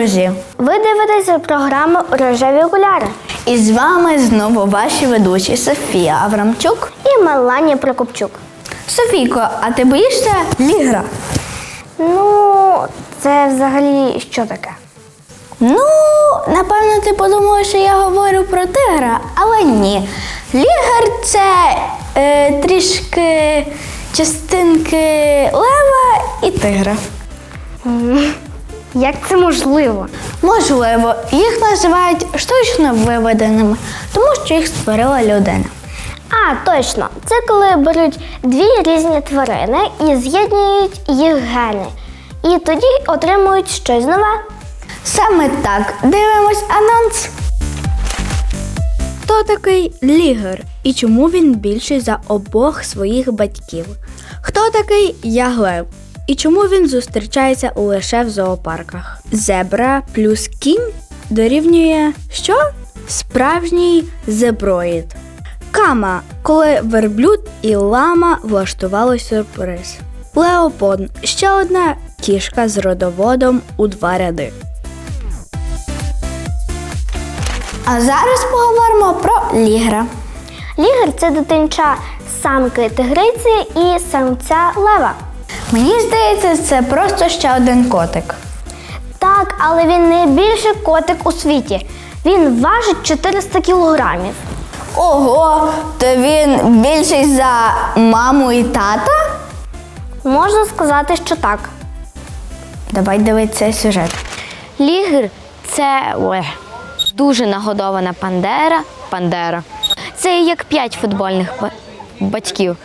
друзі! Ви дивитеся програму Рожеві окуляри І з вами знову ваші ведучі Софія Аврамчук. і Меланія Прокопчук. Софійко, а ти боїшся лігра? Ну, це взагалі що таке? Ну, напевно, ти подумав, що я говорю про тигра, але ні. Лігр це е, трішки частинки лева і тигра. Як це можливо? Можливо, їх називають штучно виведеними, тому що їх створила людина. А, точно, це коли беруть дві різні тварини і з'єднують їх гени. І тоді отримують щось нове. Саме так дивимось анонс. Хто такий лігер і чому він більший за обох своїх батьків? Хто такий яглев? І чому він зустрічається лише в зоопарках? Зебра плюс кінь дорівнює що? Справжній зеброїд. Кама, коли верблюд і лама влаштували сюрприз. Леопон ще одна кішка з родоводом у два ряди. А зараз поговоримо про лігра. Лігер це дитинча самки тигриці і самця лева. Мені здається, це просто ще один котик. Так, але він найбільший котик у світі. Він важить 400 кілограмів. Ого, то він більший за маму і тата? Можна сказати, що так. Давай дивитися сюжет. Лігр це ой, дуже нагодована пандера. Пандера. Це як п'ять футбольних ба- батьків.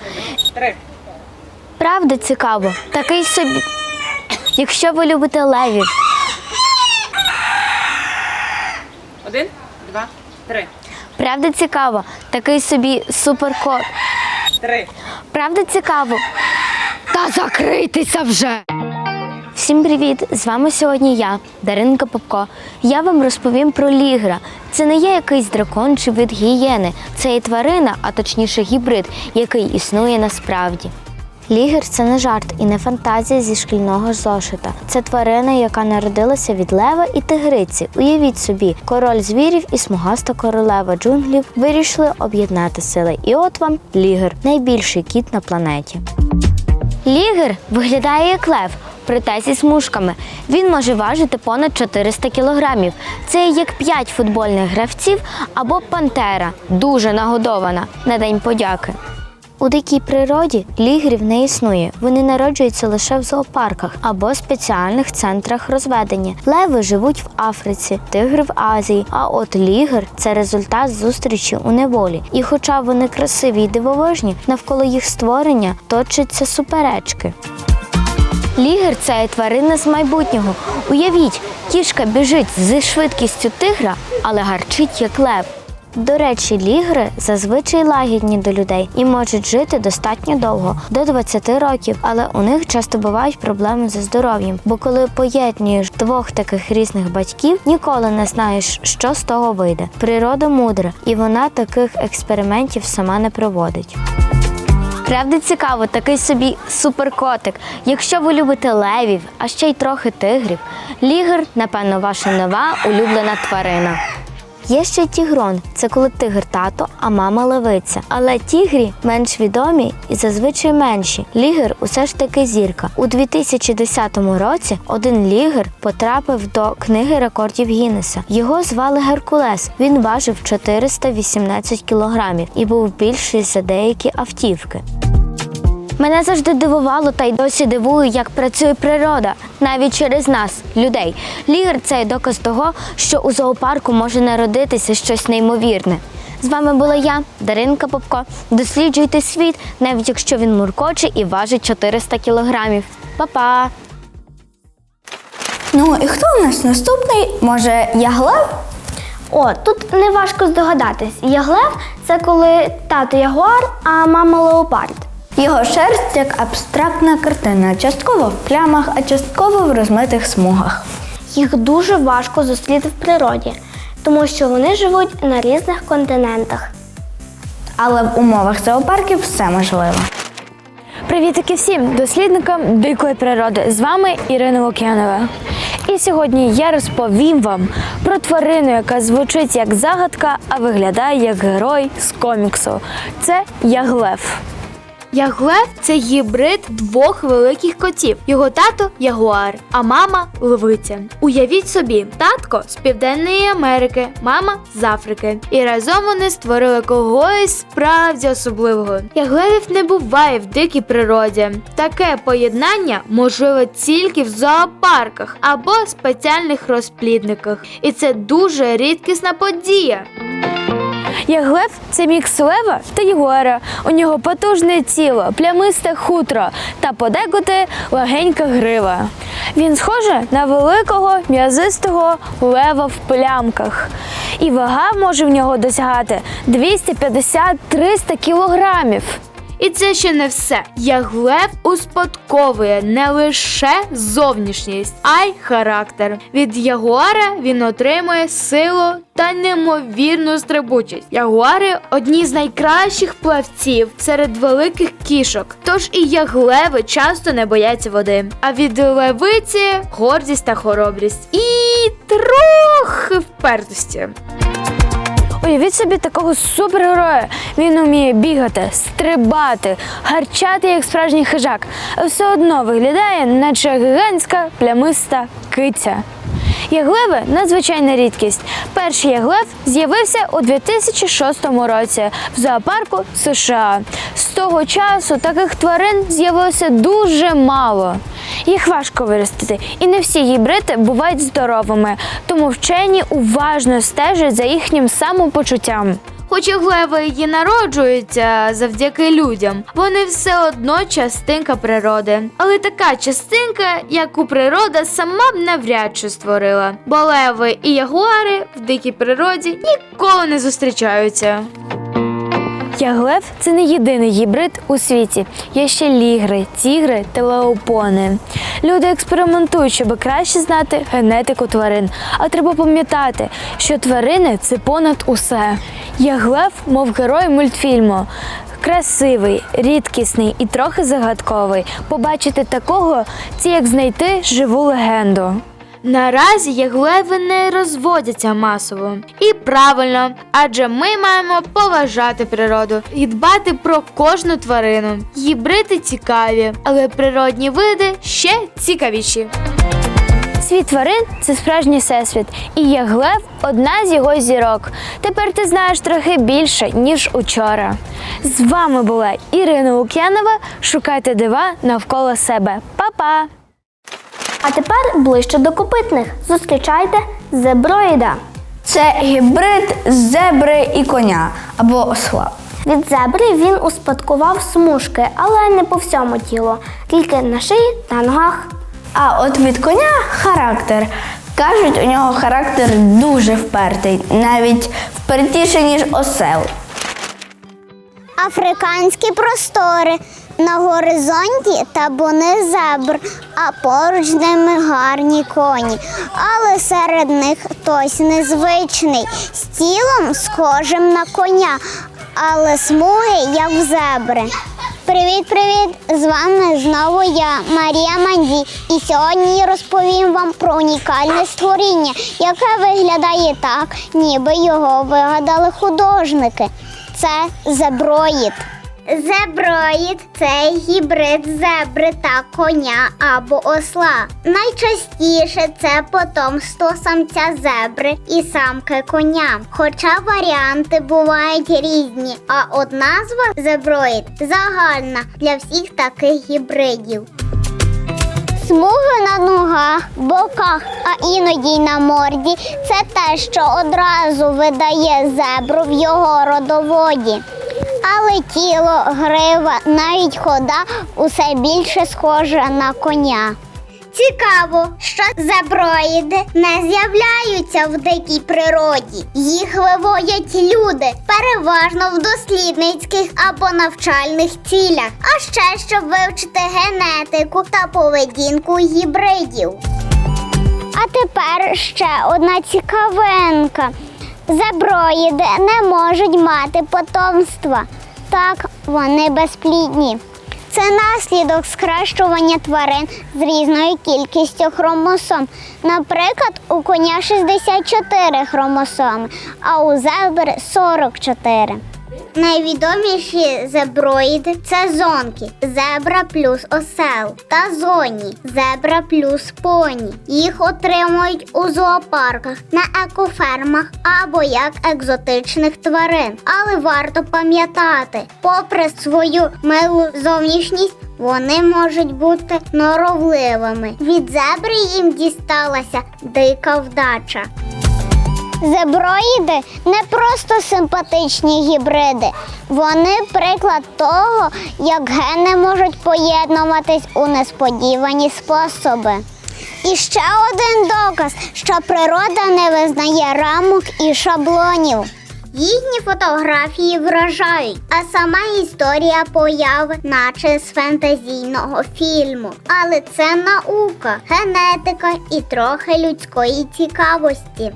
Правда цікаво, такий собі. Якщо ви любите левів, Один, два, три. правда цікаво, такий собі суперкот. Три. Правда цікаво? Та закрийтеся вже! Всім привіт! З вами сьогодні я, Даринка Попко. Я вам розповім про лігра. Це не є якийсь дракон чи вид гієни. Це і тварина, а точніше гібрид, який існує насправді. Лігер це не жарт і не фантазія зі шкільного зошита. Це тварина, яка народилася від лева і тигриці. Уявіть собі, король звірів і смугаста королева джунглів вирішили об'єднати сили. І от вам лігер найбільший кіт на планеті. Лігер виглядає як лев, проте зі смужками. Він може важити понад 400 кілограмів. Це як 5 футбольних гравців або пантера, дуже нагодована на День подяки. У дикій природі лігрів не існує. Вони народжуються лише в зоопарках або спеціальних центрах розведення. Леви живуть в Африці, тигри в Азії. А от лігр це результат зустрічі у неволі. І хоча вони красиві й дивовижні, навколо їх створення точаться суперечки. Лігер це тварина з майбутнього. Уявіть, кішка біжить зі швидкістю тигра, але гарчить як лев. До речі, лігри зазвичай лагідні до людей і можуть жити достатньо довго до 20 років, але у них часто бувають проблеми зі здоров'ям. Бо коли поєднуєш двох таких різних батьків, ніколи не знаєш, що з того вийде. Природа мудра, і вона таких експериментів сама не проводить. Правда цікаво, такий собі суперкотик. Якщо ви любите левів, а ще й трохи тигрів, лігр, напевно, ваша нова улюблена тварина. Є ще тігрон, це коли тигр тато, а мама левиця. Але тігрі менш відомі і зазвичай менші. Лігер усе ж таки зірка. У 2010 році один лігер потрапив до книги рекордів Гіннеса. Його звали Геркулес. Він важив 418 кілограмів і був більший за деякі автівки. Мене завжди дивувало та й досі дивує, як працює природа, навіть через нас, людей. Лігр це доказ того, що у зоопарку може народитися щось неймовірне. З вами була я, Даринка Попко. Досліджуйте світ, навіть якщо він муркоче і важить 400 кілограмів. Па-па! Ну і хто у нас наступний? Може, яглев? О, тут не важко здогадатись. Яглев це коли тато ягуар, а мама леопард. Його шерсть як абстрактна картина, частково в плямах, а частково в розмитих смугах. Їх дуже важко зустріти в природі, тому що вони живуть на різних континентах. Але в умовах зоопарків все можливо. Привітики всім дослідникам дикої природи. З вами Ірина Лук'янова. І сьогодні я розповім вам про тварину, яка звучить як загадка, а виглядає як герой з коміксу. Це Яглев. Яглев це гібрид двох великих котів. Його тато ягуар, а мама левиця. Уявіть собі, татко з Південної Америки, мама з Африки. І разом вони створили когось справді особливого. Яглевів не буває в дикій природі. Таке поєднання можливе тільки в зоопарках або спеціальних розплідниках. І це дуже рідкісна подія. Яглев це мікс лева та ягуара. У нього потужне тіло, плямисте хутро та подекуди легенька грива. Він схоже на великого м'язистого лева в плямках. І вага може в нього досягати 250-300 кілограмів. І це ще не все. Яглев успадковує не лише зовнішність, а й характер. Від ягуара він отримує силу та неймовірну стрибучість. Ягуари одні з найкращих плавців серед великих кішок. Тож і яглеви часто не бояться води. А від левиці гордість та хоробрість. І трохи впертості. Уявіть собі такого супергероя. Він уміє бігати, стрибати, гарчати як справжній хижак, а все одно виглядає, наче гігантська плямиста киця. Яглеви надзвичайна рідкість. Перший яглев з'явився у 2006 році в зоопарку США. З того часу таких тварин з'явилося дуже мало. Їх важко виростити, і не всі гібриди бувають здоровими, тому вчені уважно стежать за їхнім самопочуттям. Хоч і глеви її народжуються завдяки людям, вони все одно частинка природи. Але така частинка, яку природа сама б навряд чи створила. Бо леви і ягуари в дикій природі ніколи не зустрічаються. Яглев це не єдиний гібрид у світі. Є ще лігри, тігри та леопони. Люди експериментують, щоб краще знати генетику тварин. А треба пам'ятати, що тварини це понад усе. Яглев, мов герой мультфільму. Красивий, рідкісний і трохи загадковий. Побачити такого це як знайти живу легенду. Наразі яглеви не розводяться масово. І правильно, адже ми маємо поважати природу і дбати про кожну тварину. Гібриди цікаві, але природні види ще цікавіші. Світ тварин це справжній всесвіт, і Яглев одна з його зірок. Тепер ти знаєш трохи більше, ніж учора. З вами була Ірина Лук'янова. Шукайте дива навколо себе. Па-па! А тепер ближче до копитних. Зустрічайте зеброїда. Це гібрид зебри і коня або осла. Від зебри він успадкував смужки, але не по всьому тілу, тільки на шиї та ногах. А от від коня характер. Кажуть, у нього характер дуже впертий, навіть впертіше, ніж осел. Африканські простори. На горизонті табуни зебр, а поруч з ними гарні коні. Але серед них хтось незвичний, з тілом схожим на коня, але смуги, як в зебри. Привіт, привіт! З вами знову я, Марія Манді. І сьогодні розповім вам про унікальне створіння, яке виглядає так, ніби його вигадали художники. Це зеброїд. Зеброїд це гібрид зебри та коня або осла. Найчастіше це потомство самця зебри і самки коня. Хоча варіанти бувають різні, а от назва зеброїд загальна для всіх таких гібридів. Смуги на ногах, боках, а іноді й на морді це те, що одразу видає зебру в його родоводі. Але тіло, грива, навіть хода усе більше схоже на коня. Цікаво, що зеброїди не з'являються в дикій природі. Їх виводять люди, переважно в дослідницьких або навчальних цілях, а ще щоб вивчити генетику та поведінку гібридів. А тепер ще одна цікавинка. Зеброїди не можуть мати потомства. Так, вони безплідні. Це наслідок скращування тварин з різною кількістю хромосом. Наприклад, у коня 64 хромосоми, а у зебри 44. Найвідоміші зеброїди це зонки, зебра плюс осел та зоні, зебра плюс поні. Їх отримують у зоопарках, на екофермах або як екзотичних тварин. Але варто пам'ятати, попри свою милу зовнішність, вони можуть бути норовливими. Від зебри їм дісталася дика вдача. Зеброїди не просто симпатичні гібриди, вони приклад того, як гени можуть поєднуватись у несподівані способи. І ще один доказ, що природа не визнає рамок і шаблонів. Їхні фотографії вражають, а сама історія появи, наче з фентезійного фільму. Але це наука, генетика і трохи людської цікавості.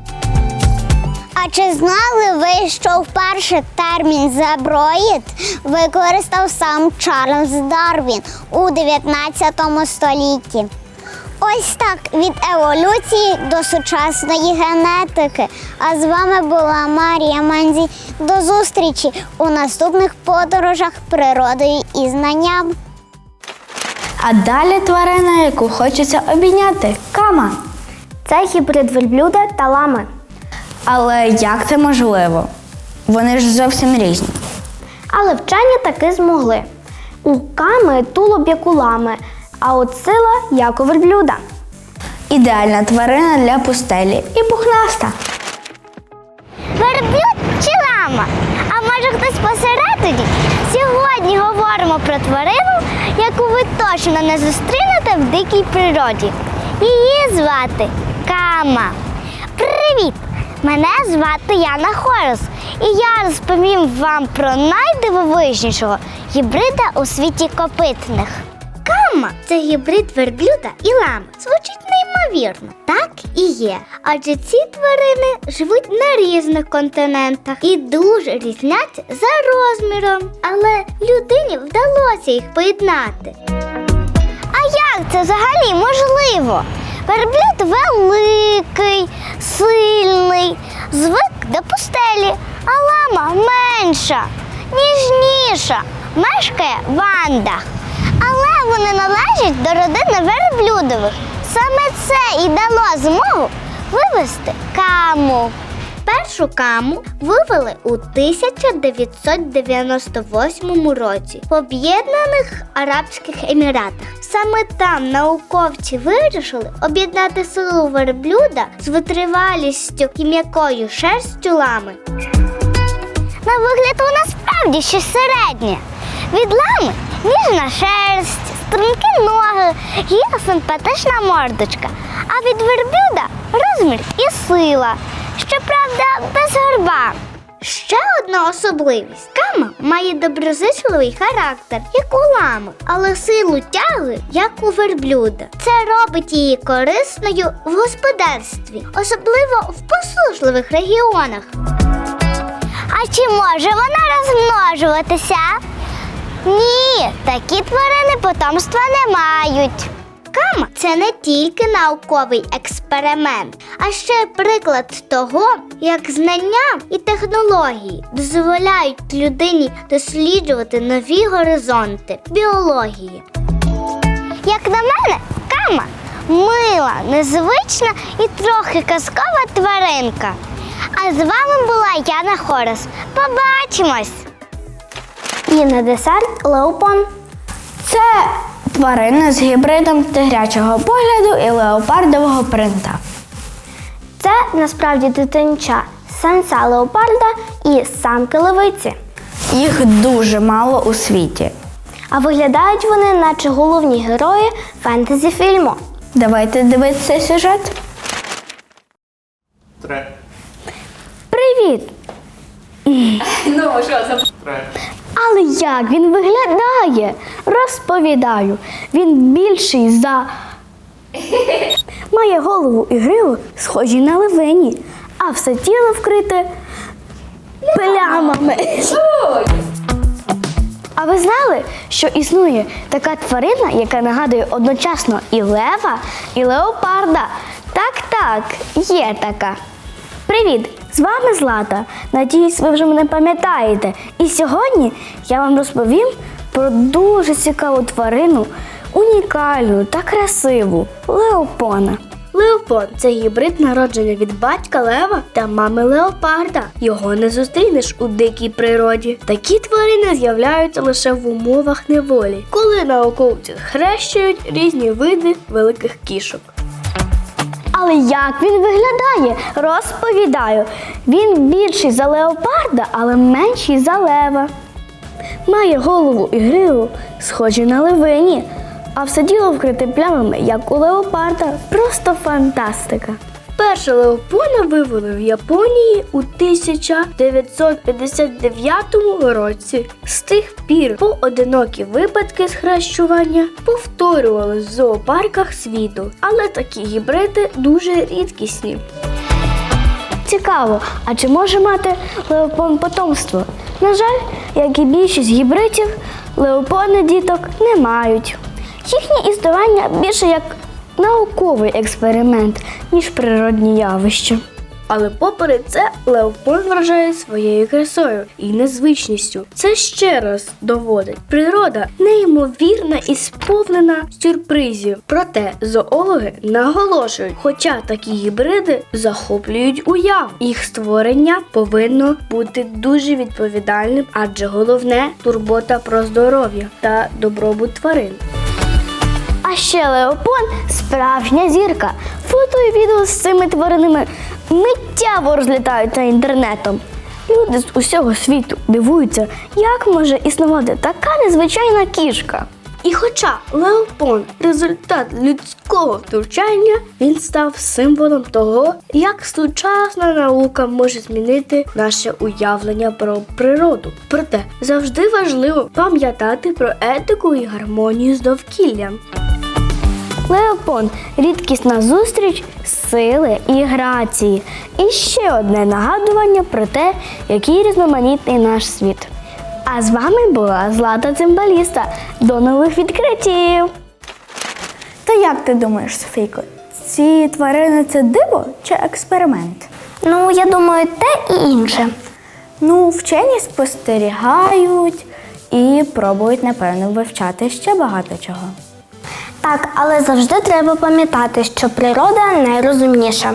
А чи знали ви, що вперше термін зеброїд використав сам Чарльз Дарвін у 19 столітті? Ось так від еволюції до сучасної генетики. А з вами була Марія Манзі. До зустрічі у наступних подорожах природою і знанням. А далі тварина, яку хочеться обійняти кама. Це гібрид верблюда та лами. Але як це можливо? Вони ж зовсім різні. Але вчені таки змогли. У ками тулуб як у лами, а от сила як у верблюда. Ідеальна тварина для пустелі і пухнаста. Верблюд чи лама? А може хтось посередині? Сьогодні говоримо про тварину, яку ви точно не зустрінете в дикій природі. Її звати Кама. Привіт! Мене звати Яна Хорос, і я розповім вам про найдивовижнішого гібрида у світі копитних. Кама це гібрид верблюда і лами. Звучить неймовірно. Так і є. Адже ці тварини живуть на різних континентах і дуже різняться за розміром. Але людині вдалося їх поєднати. А як це взагалі можливо? Верблюд великий, сильний, звик до пустелі, а лама менша, ніжніша, мешкає в. Але вони належать до родини верблюдових. Саме це і дало змогу вивести каму. Першу каму вивели у 1998 році в Об'єднаних Арабських Еміратах. Саме там науковці вирішили об'єднати силу верблюда з витривалістю і м'якою шерстю лами. На вигляд вона справді щось середнє. Від лами ніжна шерсть, стрункі ноги, є симпатична мордочка. А від верблюда розмір і сила. Щоправда, без горба. Ще одна особливість. Кама має доброзичливий характер, як у лами, але силу тяги, як у верблюда. Це робить її корисною в господарстві, особливо в посушливих регіонах. А чи може вона розмножуватися? Ні, такі тварини потомства не мають. Кама це не тільки науковий експеримент, а ще й приклад того, як знання і технології дозволяють людині досліджувати нові горизонти біології. Як на мене, кама мила, незвична і трохи казкова тваринка. А з вами була Яна Хорос. Побачимось! І на десерт леопон. Це тварина з гібридом тигрячого погляду і леопардового принта. Це насправді дитинча самця леопарда і самки левиці. Їх дуже мало у світі. А виглядають вони, наче головні герої фентезі фільму. Давайте дивитися сюжет. Три. Привіт! Ну, що за. Але як він виглядає? Розповідаю, він більший за. Має голову і гриву схожі на левині, а все тіло вкрите плямами. А ви знали, що існує така тварина, яка нагадує одночасно і лева, і леопарда? Так, так, є така. Привіт! З вами Злата. Надіюсь, ви вже мене пам'ятаєте. І сьогодні я вам розповім про дуже цікаву тварину, унікальну та красиву леопона. Леопон це гібрид народження від батька лева та мами леопарда. Його не зустрінеш у дикій природі. Такі тварини з'являються лише в умовах неволі, коли науковці хрещують різні види великих кішок. Але як він виглядає? Розповідаю. Він більший за леопарда, але менший за лева. Має голову і гриву, схожі на левині, а все діло вкрите плямами, як у леопарда. Просто фантастика. Перше леопона вивели в Японії у 1959 році. З тих пір поодинокі випадки схрещування повторювали в зоопарках світу, але такі гібриди дуже рідкісні. Цікаво, а чи може мати леопон потомство? На жаль, як і більшість гібридів, леопони діток не мають. Їхнє існування більше як науковий експеримент, ніж природні явища. Але попри це, Леопон вражає своєю красою і незвичністю. Це ще раз доводить. Природа неймовірна і сповнена сюрпризів. Проте зоологи наголошують, хоча такі гібриди захоплюють уяву. Їх створення повинно бути дуже відповідальним, адже головне турбота про здоров'я та добробут тварин. А ще Леопон справжня зірка. Фото і відео з цими тваринами миттєво розлітаються інтернетом. Люди з усього світу дивуються, як може існувати така незвичайна кішка. І хоча Леопон результат людського втручання, він став символом того, як сучасна наука може змінити наше уявлення про природу. Проте завжди важливо пам'ятати про етику і гармонію з довкіллям. Леопон рідкісна зустріч сили і грації. І ще одне нагадування про те, який різноманітний наш світ. А з вами була Злата Цимбаліста. До нових відкриттів! То як ти думаєш, Софійко, ці тварини це диво чи експеримент? Ну, я думаю, те і інше. Ну, вчені спостерігають і пробують, напевно, вивчати ще багато чого. Так, але завжди треба пам'ятати, що природа найрозумніша.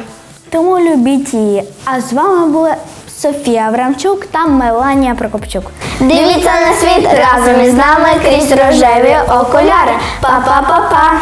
Тому любіть її. А з вами були Софія Аврамчук та Меланія Прокопчук. Дивіться на світ разом із нами крізь рожеві окуляри. Па-па-па-па!